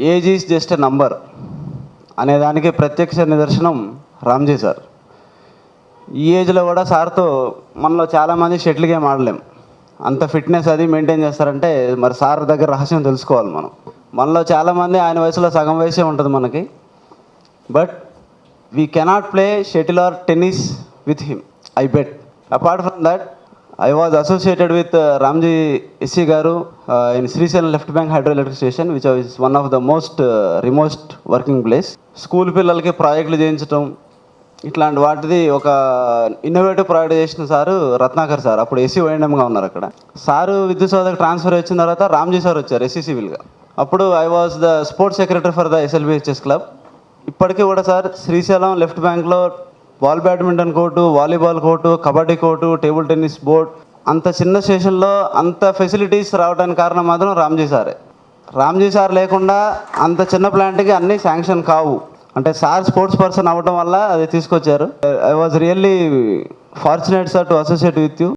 Age is just a number అనే దానికి ప్రత్యక్ష నిదర్శనం రామ్జీ సార్. ఈ ఏజ్లో కూడా సార్తో మనలో చాలామంది షటిల్ గేమ్ ఆడలేం. అంత ఫిట్నెస్ అది మెయింటైన్ చేస్తారంటే మరి సార్ దగ్గర రహస్యం తెలుసుకోవాలి మనం. మనలో చాలామంది ఆయన వయసులో సగం వయసే ఉంటుంది మనకి. But we cannot play shuttle or tennis with him I bet. Apart from that I was associated with Ramji SC గారు in Srisailam left bank hydro electric station which is one of the most remotest working place school పిల్లలకి ప్రాజెక్టులు చేయించడం ఇట్లాంటి వాటిది ఒక innovative project చేసిన sir Ratnakar sir. అప్పుడు SC వైఎంగా ఉన్నారు అక్కడ. సారు విద్యుత్ సోదకు ట్రాన్స్ఫర్ వచ్చిన తర్వాత రామ్జీ సార్ వచ్చారు ఎస్సీ సివిల్గా అప్పుడు I was the sports secretary for the SLBHS club ఇప్పటికీ కూడా సార్ శ్రీశైలం లెఫ్ట్ బ్యాంక్లో ball badminton court volleyball court kabaddi court table tennis board అంత చిన్న స్టేషన్లో అంత ఫెసిలిటీస్ రావడానికి కారణం మాత్రం రామ్జీ సారే. రామ్జీ సార్ లేకుండా అంత చిన్న ప్లాంట్కి అన్నీ శాంక్షన్ కావు. అంటే సార్ స్పోర్ట్స్ పర్సన్ అవ్వడం వల్ల అది తీసుకొచ్చారు. I was really fortunate sir to associate with you